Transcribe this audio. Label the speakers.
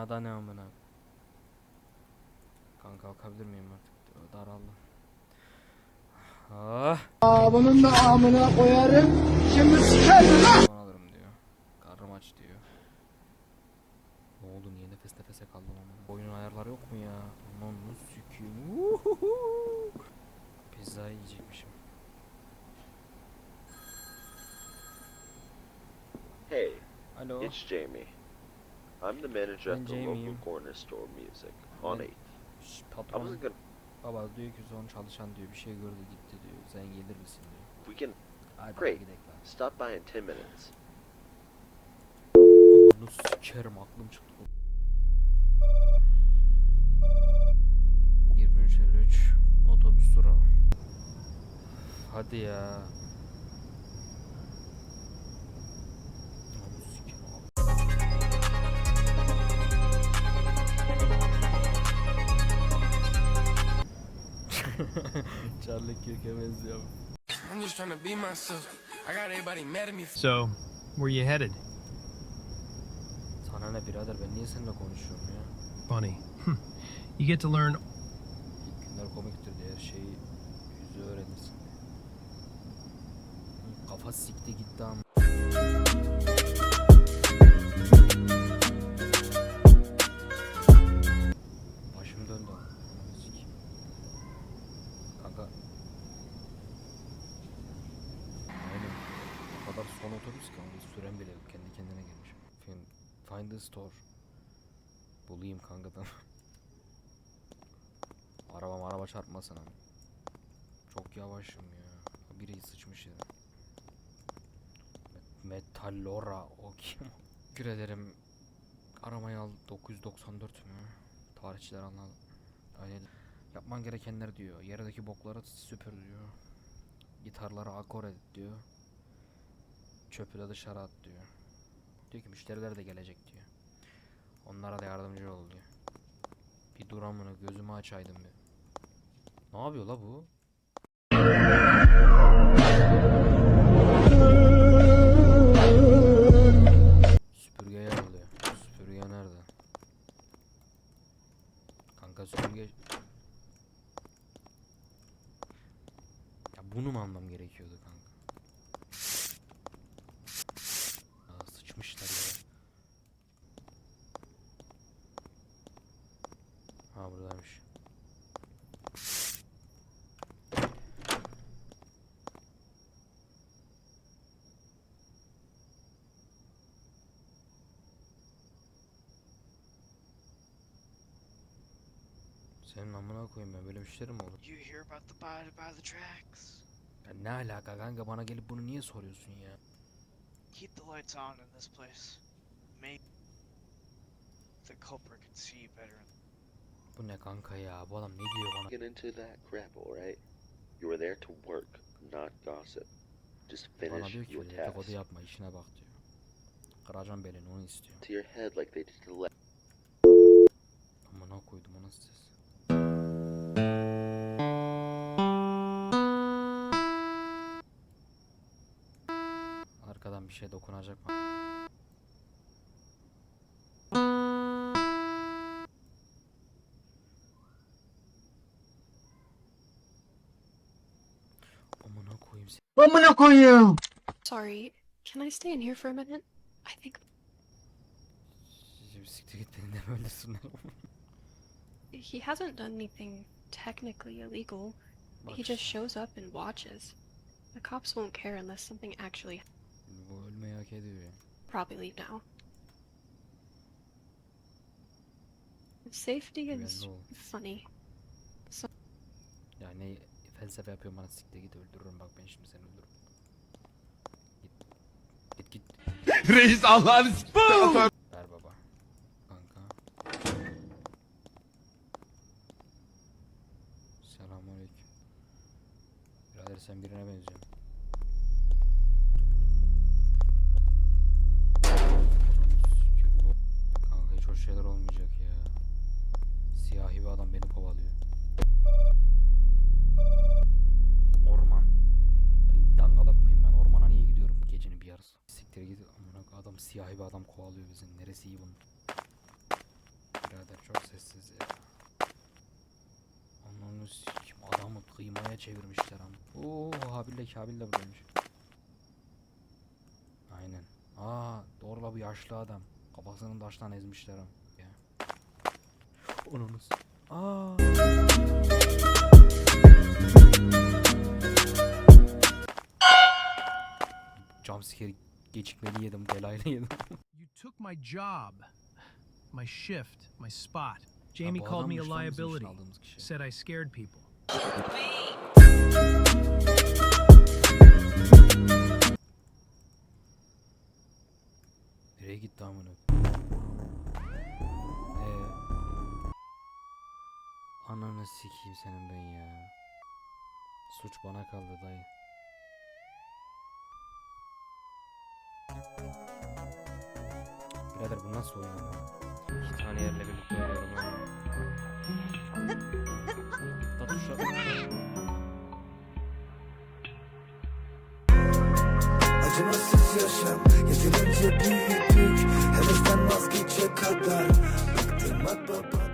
Speaker 1: Binada ne amına? Kanka kalkabilir miyim artık? Daraldım. Ah,
Speaker 2: Bunun da amına koyarım. Şimdi sikerim lan.
Speaker 1: alırım diyor. Karnım aç diyor. Ne oldu niye nefes nefese kaldım ama? Oyunun ayarları yok mu ya? Aman sikiyim. Pizza yiyecekmişim.
Speaker 3: Hey,
Speaker 1: Alo.
Speaker 3: it's Jamie. I'm the manager at the local corner store music on
Speaker 1: Ben-
Speaker 3: 8th.
Speaker 1: Şş,
Speaker 3: I
Speaker 1: patron.
Speaker 3: wasn't gonna.
Speaker 1: Baba diyor ki son çalışan diyor bir şey gördü gitti diyor. Sen gelir misin diyor.
Speaker 3: We can
Speaker 1: Hadi
Speaker 3: Great.
Speaker 1: gidelim lan.
Speaker 3: stop by in 10 minutes.
Speaker 1: Bunu sikerim aklım çıktı. 23.53 otobüs durağı. Hadi ya. Charlie Kirk'e benziyor.
Speaker 4: I'm just trying to be myself. I got everybody mad at me.
Speaker 5: So, where you headed?
Speaker 1: Sana ne birader ben niye seninle konuşuyorum ya?
Speaker 5: Funny. Hmm. you get to learn
Speaker 1: günler komiktir diye her şeyi yüzü öğrenirsin. Kafa sikti gitti ama. Kadar son otobüs onu süren bile yok. Kendi kendine gelmiş. Find, find the store. Bulayım kankadan. Arabam araba çarpmasın ama. Çok yavaşım ya. Biri sıçmış ya. Met- Metallora o kim? Teşekkür ederim. Aramayı al 994 mü? Tarihçiler anladı. Aynen. Yapman gerekenler diyor. Yerdeki bokları süpür diyor. Gitarları akor et diyor. Çöpü de dışarı at diyor. Diyor ki müşteriler de gelecek diyor. Onlara da yardımcı ol diyor. Bir dur amına gözümü açaydım bir. Ne yapıyor la bu? Süpürge alıyor. Süpürge nerede? Kanka süpürge... Ya bunu mu almam gerekiyordu kanka? Aa, sıçmışlar ya. Ha buradaymış. Senin amına koyayım ben böyle müşteri mi olur?
Speaker 6: You hear about the buy to buy the tracks?
Speaker 1: Ya ne alaka kanka bana gelip bunu niye soruyorsun ya?
Speaker 6: Keep the lights on in this place. Maybe the culprit can see you better.
Speaker 1: Bu ne kanka ya? Bu adam ne diyor bana?
Speaker 3: Get into that crap, alright? You were there to work, not gossip. Just
Speaker 1: Bana
Speaker 3: finish
Speaker 1: diyor ki
Speaker 3: your
Speaker 1: öyle
Speaker 3: task.
Speaker 1: dedikodu yapma işine bak diyor. Kıracağım belini onu istiyor.
Speaker 3: To your head like they did to the left.
Speaker 1: Amına koydum ona ses. Arkadan bir şey dokunacak mı? Koyayım.
Speaker 7: Sorry, can I stay in here for a minute? I think he hasn't done anything technically illegal. He just shows up and watches. The cops won't care unless something actually. Probably leave now. Safety is funny.
Speaker 1: Ne felsefe yapıyorum bana siktir git öldürürüm bak ben şimdi seni öldürürüm. Git git git
Speaker 8: Reis Allah'ını s-
Speaker 1: ver baba. Kanka. Selamünaleyküm. Birader sen birine benziyorsun. Yarısı? Siktir git amına adam siyahi bir adam kovalıyor bizi. Neresi iyi bunun? Birader çok sessiz ya. Ananı sikim adamı kıymaya çevirmişler ama. Oo Habil'le Kabil de buradaymış. Aynen. Aa doğru la bu yaşlı adam. Kafasını taştan ezmişler ama. Ya. Onunuz. Aa. Jumpscare gecikmeli yedim, belayla yedim.
Speaker 5: You took my job, my shift, my spot. Jamie called me a liability. Said I scared people.
Speaker 1: Nereye gitti amına? Ee, ananı sikeyim senin ben ya. Suç bana kaldı dayı. Birader bu nasıl oyun ama? İki tane yerle birlikte oynuyorum ha. Da tuşa...
Speaker 8: Acımasız yaşam Yeterince büyüdük Hevesten vazgeçecek kadar Bıktırmak baba